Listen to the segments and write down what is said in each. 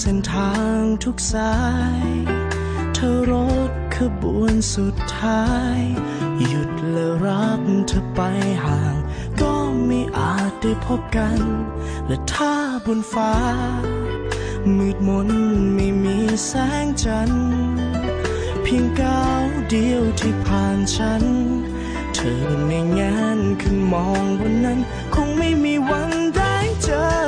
เส้นทางทุกสาย เธอรถขบวนสุดท้าย หยุดและรับเธอไปห่าง ก็ไม่อาจได้พบกัน และถ้าบนฟ้า มืดมนไม่มีแสงจันทร์เพียงก้าวเดียวที่ผ่านฉัน เธอไม่งานขึ้นมองบนนั้น คงไม่มีวันได้เจอ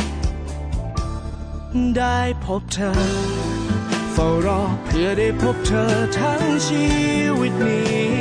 ได้พบเธอ เฝ้ารอเพื่อได้พบเธอทั้งชีวิตนี้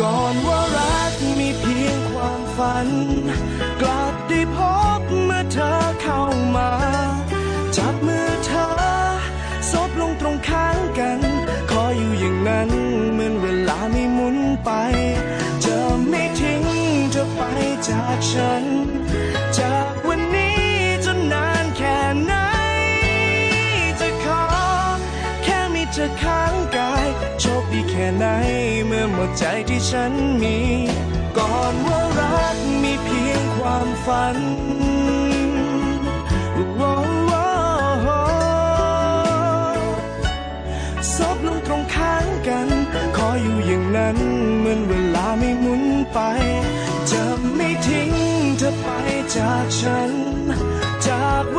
ก่อนว่ารักมีเพียงความฝัน กลับได้พบเมื่อเธอเข้ามา จับมือเธอซบลงตรงข้างกัน ขออยู่อย่างนั้นเหมือนเวลาไม่หมุนไปจะไม่ทิ้งเธอไปจากฉัน จากวันนี้จนนานแค่ไหน จะขอแค่มีเธอข้าง โชคดีแค่ไหน เมื่อหมดใจที่ฉันมี ก่อนว่ารักมีเพียงความฝันโอ้โอ้โอ้ซบลงตรงข้างกัน ขออยู่อย่างนั้น เหมือนเวลาไม่หมุนไป จะไม่ทิ้งเธอไปจากฉัน จากเว